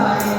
아.